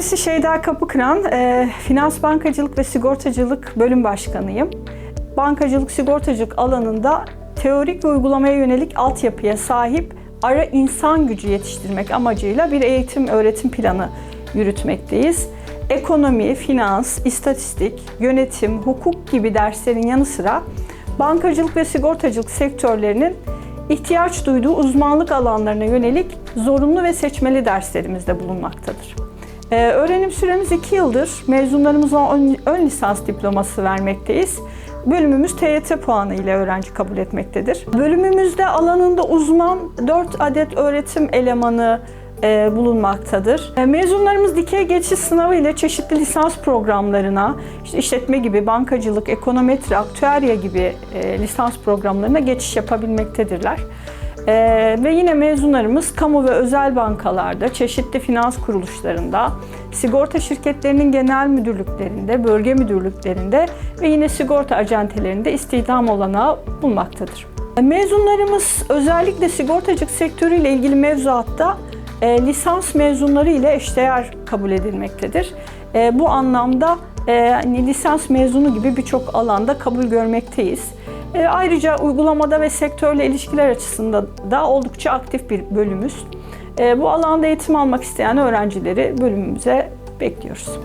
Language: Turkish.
Kendisi Şeyda Kapıkıran, e, Finans Bankacılık ve Sigortacılık Bölüm Başkanıyım. Bankacılık, sigortacılık alanında teorik ve uygulamaya yönelik altyapıya sahip ara insan gücü yetiştirmek amacıyla bir eğitim öğretim planı yürütmekteyiz. Ekonomi, finans, istatistik, yönetim, hukuk gibi derslerin yanı sıra bankacılık ve sigortacılık sektörlerinin ihtiyaç duyduğu uzmanlık alanlarına yönelik zorunlu ve seçmeli derslerimiz de bulunmaktadır. Ee, öğrenim süremiz 2 yıldır. Mezunlarımıza ön, ön lisans diploması vermekteyiz. Bölümümüz TYT puanı ile öğrenci kabul etmektedir. Bölümümüzde alanında uzman 4 adet öğretim elemanı e, bulunmaktadır. E, mezunlarımız dikey geçiş sınavı ile çeşitli lisans programlarına, işte işletme gibi, bankacılık, ekonometri, aktüerya gibi e, lisans programlarına geçiş yapabilmektedirler. E, ve yine mezunlarımız kamu ve özel bankalarda, çeşitli finans kuruluşlarında, sigorta şirketlerinin genel müdürlüklerinde, bölge müdürlüklerinde ve yine sigorta acentelerinde istihdam olanağı bulmaktadır. Mezunlarımız özellikle sigortacılık sektörüyle ilgili mevzuatta e, lisans mezunları ile eşdeğer kabul edilmektedir. E, bu anlamda e, hani lisans mezunu gibi birçok alanda kabul görmekteyiz. E, ayrıca uygulamada ve sektörle ilişkiler açısından da oldukça aktif bir bölümümüz. E, bu alanda eğitim almak isteyen öğrencileri bölümümüze bekliyoruz.